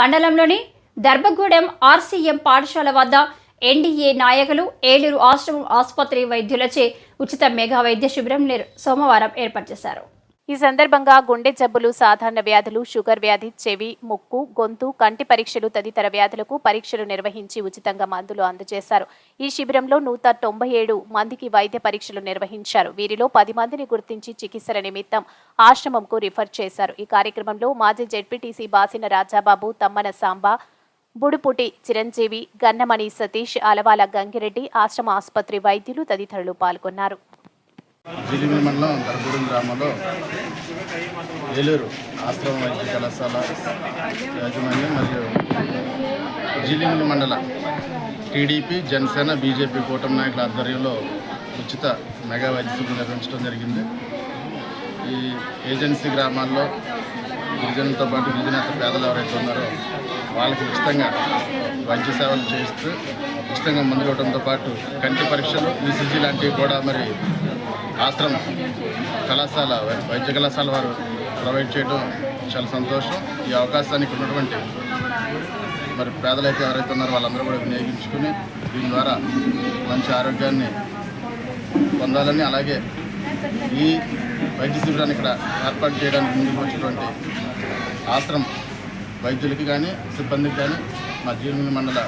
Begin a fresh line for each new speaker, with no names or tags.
మండలంలోని దర్భగూడెం ఆర్సీఎం పాఠశాల వద్ద ఎన్డీఏ నాయకులు ఏలూరు ఆశ్రమం ఆసుపత్రి వైద్యులచే ఉచిత మెగా వైద్య శిబిరం సోమవారం ఏర్పాటు చేశారు.
ఈ సందర్భంగా గుండె జబ్బులు సాధారణ వ్యాధులు షుగర్ వ్యాధి చెవి ముక్కు గొంతు కంటి పరీక్షలు తదితర వ్యాధులకు పరీక్షలు నిర్వహించి ఉచితంగా మందులు అందజేశారు. ఈ శిబిరంలో నూట తొంభై ఏడు మందికి వైద్య పరీక్షలు నిర్వహించారు. వీరిలో పది మందిని గుర్తించి చికిత్సల నిమిత్తం ఆశ్రమంకు రిఫర్ చేశారు. ఈ కార్యక్రమంలో మాజీ జెడ్పీటీసీ బాసిన రాజాబాబు తమ్మన సాంబా బుడుపుటి చిరంజీవి గన్నమణి సతీష్ అలవాల గంగిరెడ్డి ఆశ్రమ ఆసుపత్రి వైద్యులు తదితరులు పాల్గొన్నారు.
జిలిమి మండలం దర్గూడెం గ్రామంలో ఏలూరు ఆశ్రమ వైద్య కళాశాల యాజమాన్యం మరియు జిలిమిలి మండల టీడీపీ జనసేన బీజేపీ కూటమి నాయకుల ఆధ్వర్యంలో ఉచిత మెగా వైద్య శిబిరం నిర్వహించడం జరిగింది. ఈ ఏజెన్సీ గ్రామాల్లో గిరిజనులతో పాటు గిరిజనేత పేదలు ఎవరైతే ఉన్నారో వాళ్ళకి ఉచితంగా వైద్య సేవలు చేయిస్తూ ఉచితంగా ముందుకోవడంతో పాటు కంటి పరీక్షలు ఈసీజీ లాంటివి కూడా మరి ఆశ్రమం కళాశాల వై- వైద్య కళాశాల వారు ప్రొవైడ్ చేయడం చాలా సంతోషం. ఈ అవకాశానికి ఉన్నటువంటి మరి పేదలైతే ఎవరైతే ఉన్నారో వాళ్ళందరూ కూడా వినియోగించుకుని దీని ద్వారా మంచి ఆరోగ్యాన్ని పొందాలని అలాగే ఈ వైద్య శిబిరాన్ని ఇక్కడ ఏర్పాటు చేయడానికి ముందుకు వచ్చినటువంటి ఆశ్రమం వైద్యులకి కానీ సిబ్బందికి కానీ మా జీవన మండల